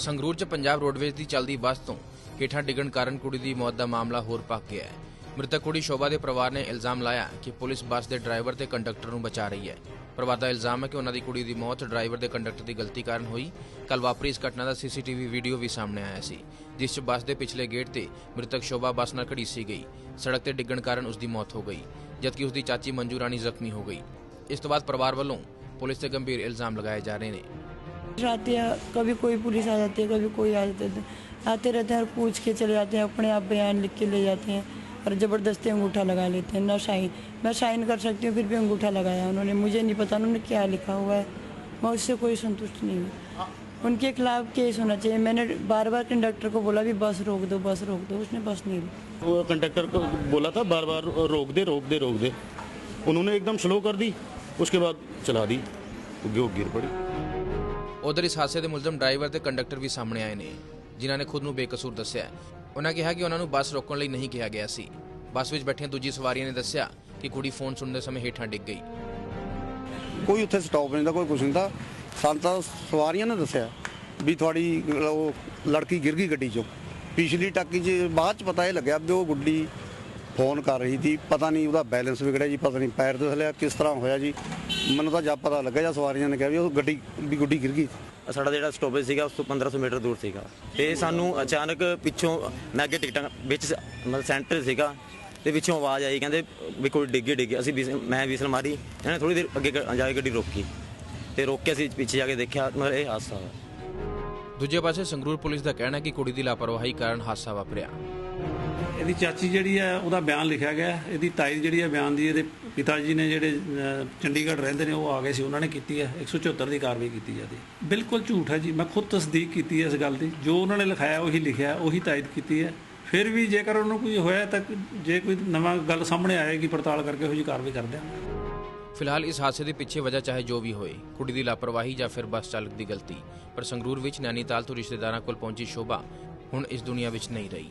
ਸੰਗਰੂਰ 'ਚ ਪੰਜਾਬ ਰੋਡਵੇਜ਼ ਦੀ ਚੱਲਦੀ ਬੱਸ ਤੋਂ ਹੇਠਾਂ ਡਿੱਗਣ ਕਾਰਨ ਕੁੜੀ ਦੀ ਮੌਤ ਦਾ ਮਾਮਲਾ ਹੋਰ ਪੱਕ ਗਿਆ ਹੈ। ਮ੍ਰਿਤਕ ਕੁੜੀ ਸ਼ੋਭਾ ਦੇ ਪਰਿਵਾਰ ਨੇ ਇਲਜ਼ਾਮ ਲਾਇਆ ਕਿ ਪੁਲਿਸ ਬੱਸ ਦੇ ਡਰਾਈਵਰ ਤੇ ਕੰਡਕਟਰ ਨੂੰ ਬਚਾ ਰਹੀ ਹੈ। ਪਰਿਵਾਰ ਦਾ ਇਲਜ਼ਾਮ ਹੈ ਕਿ ਉਹਨਾਂ ਦੀ ਕੁੜੀ ਦੀ ਮੌਤ ਡਰਾਈਵਰ ਦੇ ਕੰਡਕਟਰ ਦੀ ਗਲਤੀ ਕਾਰਨ ਹੋਈ। ਕੱਲ ਵਾਪਰੀ ਇਸ ਘਟਨਾ ਦਾ ਸੀਸੀਟੀਵੀ ਵੀਡੀਓ ਵੀ ਸਾਹਮਣੇ ਆਇਆ ਸੀ, ਜਿਸ 'ਚ ਬੱਸ ਦੇ ਪਿਛਲੇ ਗੇਟ ਤੇ ਮ੍ਰਿਤਕ ਸ਼ੋਭਾ ਬੱਸ ਨਾਲ ਘੜੀਸੀ ਗਈ। ਸੜਕ ਤੇ ਡਿੱਗਣ ਕਾਰਨ ਉਸ ਦੀ ਮੌਤ ਹੋ ਗਈ, ਜਦਕਿ ਉਸ ਦੀ ਚਾਚੀ ਮੰਜੂ ਰਾਣੀ ਜ਼ਖਮੀ ਹੋ ਗਈ। ਇਸ ਤੋਂ ਬਾਅਦ ਪਰਿਵਾਰ ਵੱਲੋਂ ਪੁਲਿਸ ਤੇ ਗੰਭੀਰ ਇਲਜ਼ਾਮ ਲਗਾਏ ਜਾ ਰਹੇ ਨੇ। आते हैं, कभी कोई पुलिस आ जाती है, कभी कोई आ जाते आते रहते हैं और पूछ के चले जाते हैं, अपने आप बयान लिख के ले जाते हैं और ज़बरदस्ती अंगूठा लगा लेते हैं। ना शाइन मैं शाइन कर सकती हूँ, फिर भी अंगूठा लगाया उन्होंने। मुझे नहीं पता उन्होंने क्या लिखा हुआ है। मैं उससे कोई संतुष्ट नहीं हूँ। उनके खिलाफ केस होना चाहिए। मैंने बार बार कंडक्टर को बोला भी, बस रोक दो, बस रोक दो। उसने बस नहीं रोकी वो कंडक्टर को बोला था बार बार रोक दे रोक दे रोक दे। उन्होंने एकदम स्लो कर दी, उसके बाद चला दी। गिर पड़ी। ਉਧਰ ਇਸ ਹਾਦਸੇ ਦੇ ਮੁਲਜ਼ਮ ਡਰਾਈਵਰ ਤੇ ਕੰਡਕਟਰ ਵੀ ਸਾਹਮਣੇ ਆਏ ਨੇ, ਜਿਨ੍ਹਾਂ ਨੇ ਖੁਦ ਨੂੰ ਬੇਕਸੂਰ ਦੱਸਿਆ ਉਹਨਾਂ ਕਿਹਾ ਕਿ ਉਹਨਾਂ ਨੂੰ ਬੱਸ ਰੋਕਣ ਲਈ ਨਹੀਂ ਕਿਹਾ ਗਿਆ ਸੀ। ਬੱਸ ਵਿੱਚ ਬੈਠੀਆਂ ਦੂਜੀ ਸਵਾਰੀਆਂ ਨੇ ਦੱਸਿਆ ਕਿ ਕੁੜੀ ਫੋਨ ਸੁਣਦੇ ਸਮੇਂ ਹੇਠਾਂ ਡਿੱਗ ਗਈ। ਕੋਈ ਉੱਥੇ ਸਟਾਪ ਨਹੀਂ ਦਾ, ਕੋਈ ਕੁਛ ਨਹੀਂ ਦਾ। ਸਾਨੂੰ ਸਵਾਰੀਆਂ ਨੇ ਦੱਸਿਆ ਵੀ ਤੁਹਾਡੀ, ਉਹ ਲੜਕੀ ਗਿਰ ਗਈ ਗੱਡੀ 'ਚੋਂ। ਪਿਛਲੀ ਟਾਕੀ 'ਚ ਬਾਅਦ 'ਚ ਪਤਾ ਇਹ ਲੱਗਿਆ ਵੀ ਉਹ ਗੁੱਡੀ ਫੋਨ ਕਰ ਰਹੀ ਸੀ ਪਤਾ ਨਹੀਂ ਉਹਦਾ ਬੈਲੈਂਸ ਵਿਗੜਿਆ ਜੀ ਪਤਾ ਨਹੀਂ ਪੈਰ ਦੇ ਥੱਲੇ ਕਿਸ ਤਰ੍ਹਾਂ ਹੋਇਆ ਜੀ। ਮੈਨੂੰ ਤਾਂ ਜਦ ਪਤਾ ਲੱਗਾ ਜਾਂ ਸਵਾਰੀਆਂ ਨੇ ਕਿਹਾ ਵੀ ਉਹ ਗੱਡੀ ਵੀ ਗੁੱਡੀ ਗਿਰ ਗਈ। ਸਾਡਾ ਜਿਹੜਾ ਸਟਾਪੇਜ ਸੀਗਾ ਉਸ ਤੋਂ 1500 ਮੀਟਰ ਦੂਰ ਸੀਗਾ। ਤੇ ਸਾਨੂੰ ਅਚਾਨਕ ਪਿੱਛੋਂ ਮੈਂ ਅੱਗੇ ਟਿਕਟਾਂ ਵਿੱਚ ਮਤਲਬ ਸੈਂਟਰ ਸੀਗਾ ਤੇ ਪਿੱਛੋਂ ਆਵਾਜ਼ ਆਈ ਕਹਿੰਦੇ ਵੀ ਕੋਈ ਡਿੱਗੇ ਡਿੱਗੇ। ਅਸੀਂ ਮੈਂ ਵੀਸਲ ਮਾਰੀ ਇਹਨੇ ਥੋੜੀ ਦੇਰ ਅੱਗੇ ਜਾ ਕੇ ਗੱਡੀ ਰੋਕੀ। ਤੇ ਰੋਕ ਕੇ ਅਸੀਂ ਪਿੱਛੇ ਜਾ ਕੇ ਦੇਖਿਆ ਮਤਲਬ ਇਹ ਹਾਦਸਾ ਹੋਇਆ। ਦੂਜੇ ਪਾਸੇ ਸੰਗਰੂਰ ਪੁਲਿਸ ਦਾ ਕਹਿਣਾ ਹੈ ਕਿ ਕੁੜੀ ਦੀ ਲਾਪਰਵਾਹੀ ਕਾਰਨ ਹਾਦਸਾ ਵਾਪਰਿਆ। ਇਹਦੀ ਚਾਚੀ ਜਿਹੜੀ ਹੈ ਉਹਦਾ ਬਿਆਨ ਲਿਖਿਆ ਗਿਆ। ਇਹਦੀ ਤਾਈ ਜਿਹੜੀ ਹੈ ਬਿਆਨ ਦੀ, ਇਹਦੇ ਪਿਤਾ ਜੀ ਨੇ ਜਿਹੜੇ ਚੰਡੀਗੜ੍ਹ ਰਹਿੰਦੇ ਨੇ, ਉਹ ਆ ਗਏ ਸੀ। ਉਹਨਾਂ ਨੇ ਕੀਤੀ ਹੈ 174 ਦੀ ਕਾਰਵਾਈ ਕੀਤੀ ਜਾਂਦੀ ਹੈ। ਬਿਲਕੁਲ ਝੂਠ ਹੈ ਜੀ। ਮੈਂ ਖੁਦ ਤਸਦੀਕ ਕੀਤੀ ਹੈ ਇਸ ਗੱਲ ਦੀ। ਜੋ ਉਹਨਾਂ ਨੇ ਲਿਖਾਇਆ, ਉਹੀ ਲਿਖਿਆ, ਉਹੀ ਤਾਇਦ ਕੀਤੀ ਹੈ। ਫਿਰ ਵੀ ਜੇਕਰ ਉਹਨੂੰ ਕੋਈ ਹੋਇਆ ਤਾਂ ਜੇ ਕੋਈ ਨਵਾਂ ਗੱਲ ਸਾਹਮਣੇ ਆਏਗੀ, ਪੜਤਾਲ ਕਰਕੇ ਉਹੋ ਜੀ ਕਾਰਵਾਈ ਕਰਦੇ ਹਾਂ। ਫਿਲਹਾਲ ਇਸ ਹਾਦਸੇ ਦੇ ਪਿੱਛੇ ਵਜ੍ਹਾ ਚਾਹੇ ਜੋ ਵੀ ਹੋਏ, ਕੁੜੀ ਦੀ ਲਾਪਰਵਾਹੀ ਜਾਂ ਫਿਰ ਬੱਸ ਚਾਲਕ ਦੀ ਗਲਤੀ। ਪਰ ਸੰਗਰੂਰ ਵਿੱਚ ਨੈਨੀਤਾਲ ਤੋਂ ਰਿਸ਼ਤੇਦਾਰਾਂ ਕੋਲ ਪਹੁੰਚੀ ਸ਼ੋਭਾ ਹੁਣ ਇਸ ਦੁਨੀਆ ਵਿੱਚ ਨਹੀਂ ਰਹੀ।